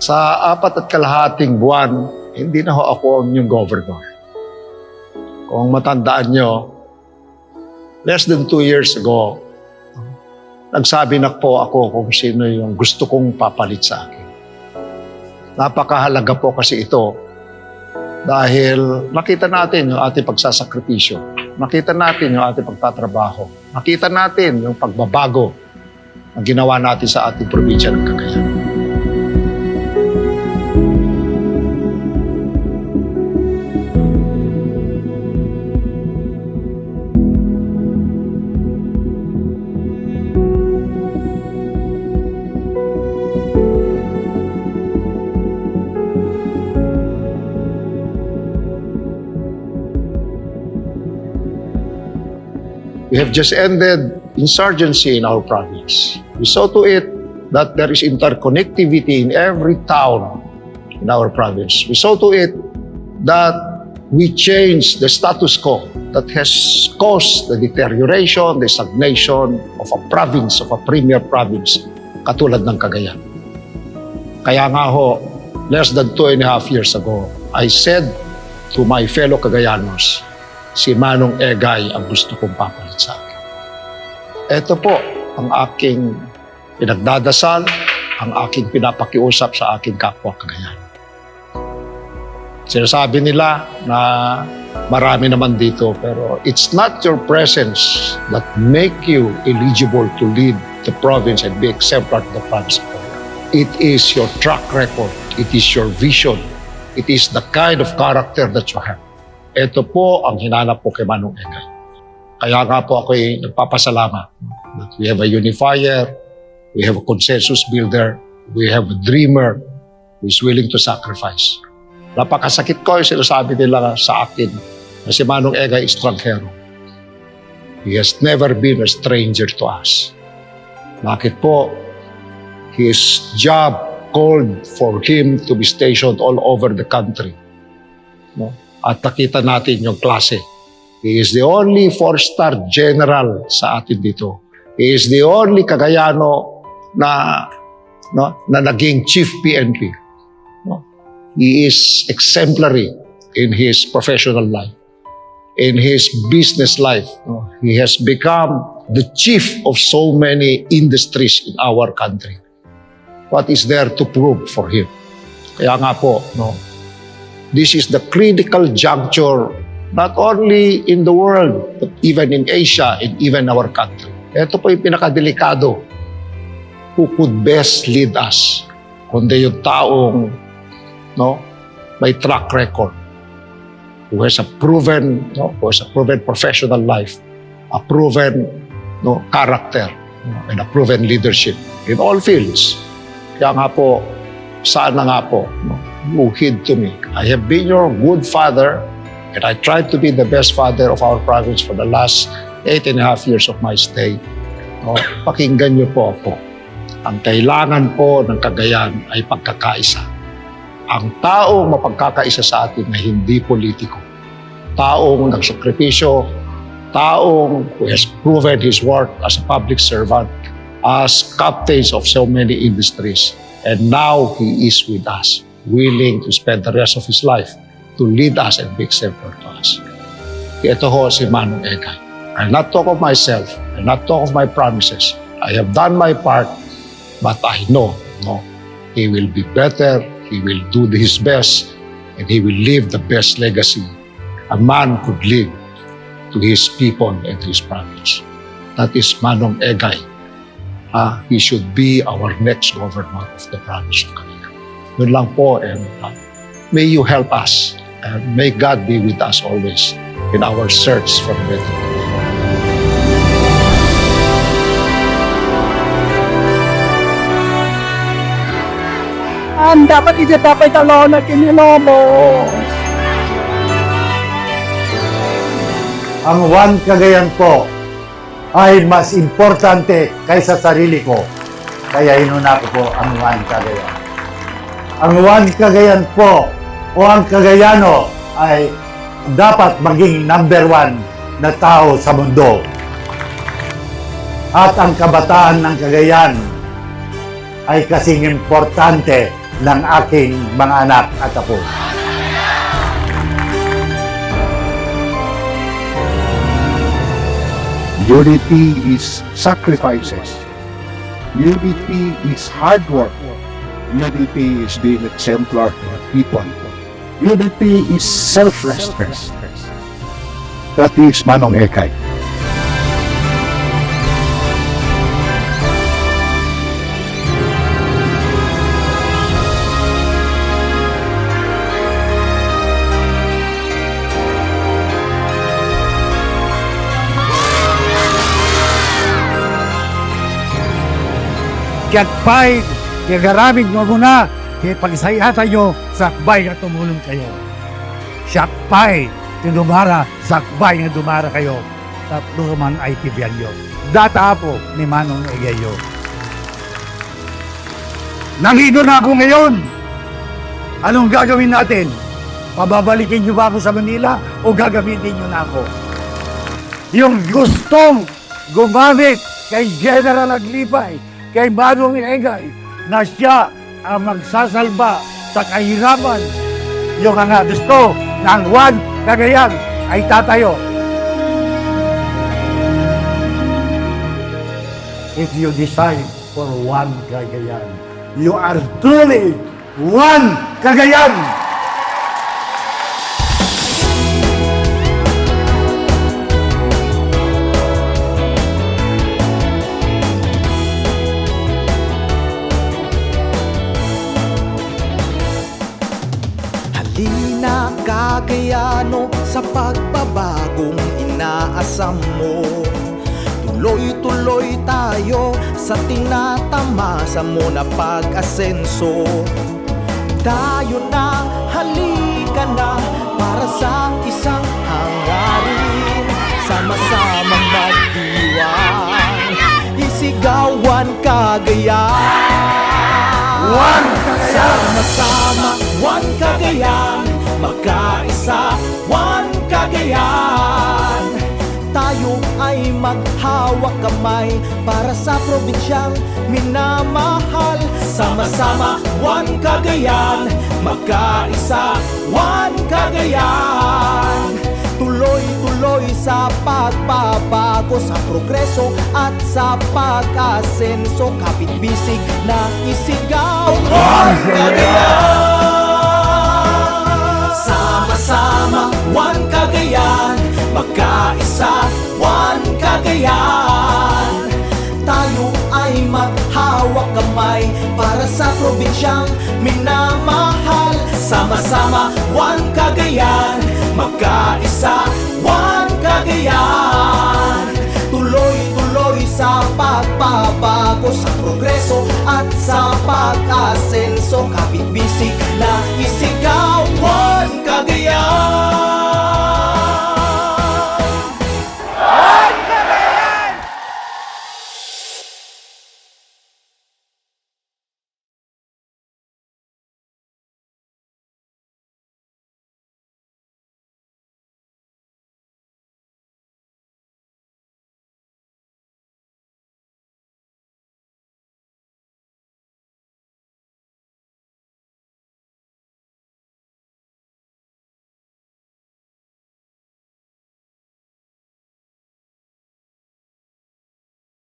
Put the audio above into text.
Sa apat at kalahating buwan, hindi na ho ako ang inyong governor. Kung matandaan nyo, less than two years ago, nagsabi na po ako kung sino yung gusto kong papalit sa akin. Napakahalaga po kasi ito dahil nakita natin yung ating pagsasakripisyo. Nakita natin yung ating pagtatrabaho. Nakita natin yung pagbabago na ginawa natin sa ating probinsya ng Cagayan. We have just ended insurgency in our province. We saw to it that there is interconnectivity in every town in our province. We saw to it that we change the status quo that has caused the deterioration, the stagnation of a province, of a premier province, katulad ng Cagayan. Kaya nga ho, less than two and a half years ago, I said to my fellow Cagayanos, si Manong Egay ang gusto kong papalit sa akin. Ito po ang aking pinagdadasal, ang aking pinapakiusap sa aking kapwa Cagayan. Sinasabi nila na marami naman dito pero it's not your presence that make you eligible to lead the province and be exemplar to the province. It is your track record, it is your vision, it is the kind of character that you have. Ito po ang hinanap ko kay Manong Egay. Kaya nga po ako'y nagpapasalamat that we have a unifier, we have a consensus builder, we have a dreamer who is willing to sacrifice. Napakasakit ko yung sinasabi nila sa akin na si Manong Egay estranghero. He has never been a stranger to us. Bakit po? His job called for him to be stationed all over the country. No? At nakita natin yung klase. He is the only four-star general sa atin dito. He is the only Kagayano na no, na naging chief PNP. No? He is exemplary in his professional life, in his business life. no? He has become the chief of so many industries in our country. What is there to prove for him? Kaya nga po, no, this is the critical juncture not only in the world, but even in Asia and even our country. Ito po yung pinakadelikado. Who could best lead us? Kundi yung taong no, may track record, who has a proven, no, who has a proven professional life, a proven no, character, no, and a proven leadership in all fields. Kaya nga po, sana nga po, no, you heed to me. I have been your good father and I tried to be the best father of our province for the last eight and a half years of my stay. No, pakinggan niyo po ako. Ang kailangan po ng Cagayan ay pagkakaisa. Ang taong mapagkakaisa sa atin na hindi politiko. Taong nagsakripisyo, taong who has proven his work as a public servant, as captains of so many industries. And now he is with us, willing to spend the rest of his life to lead us and be exemplar to us. Ito ho si Manong Egay. I'll not talk of myself. I'll not talk of my promises. I have done my part, but I know, no, he will be better, he will do his best, and he will leave the best legacy a man could leave to his people and his province. That is Manong Egay. Ah, he should be our next governor of the province of Cagayan. Yun lang po and ah, may you help us and may God be with us always in our search for better Cagayan. Ang dapat iti tapay talon na kinilobo. ang One Cagayan po ay mas importante kaysa sarili ko. Kaya inuna ko po ang One Cagayan. Ang One Cagayan po o ang Cagayano ay dapat maging number one na tao sa mundo. At ang kabataan ng Cagayan ay kasing importante ng aking mga anak at apo. Unity is sacrifices. Unity is hard work. Unity is being exemplar to people. Unity is selflessness. That is Manong Ekay. Kaya't pa'y kagaramig mo muna kaya pagsaya tayo sa akbay na tumulong kayo. Siya pa'y tinumara sa akbay na dumara kayo. Tatlo man ay tibyanyo. Data po ni Manong Egeyo. Nandito na ako ngayon! Anong gagawin natin? Pababalikin niyo ba ako sa Manila o gagamitin niyo na ako? Yung gustong gumamit kay General Aglipay, kay Manong Egay, na siya ang magsasalba sa kahirapan. Yung nga gusto ng Juan Cagayan ay tatayo. If you decide for one Cagayan, you are truly one Cagayan! Pagbabagong inaasam mo. Tuloy-tuloy tayo sa tinatamasa mo na pag-asenso. Tayo na, halika na para sa isang hangarin. Sama-samang magdiwang, isigawan Cagayan One Sama-sama, one Cagayan Magkaisa, one Cagayan Tayo ay maghawak kamay Para sa probinsyang minamahal. Sama-sama, one Cagayan Magkaisa, one Cagayan Tuloy-tuloy sa pagbabago Sa progreso at sa pag-asenso. Kapit-bisig na isigaw One Cagayan Cagayan Tayo ay maghawak kamay Para sa probinsyang minamahal. Sama-sama, one Cagayan. Magkaisa, one Cagayan. Tuloy-tuloy sa pagbabago Sa progreso at sa pag-asenso. Kapit-bisig na isigaw One Cagayan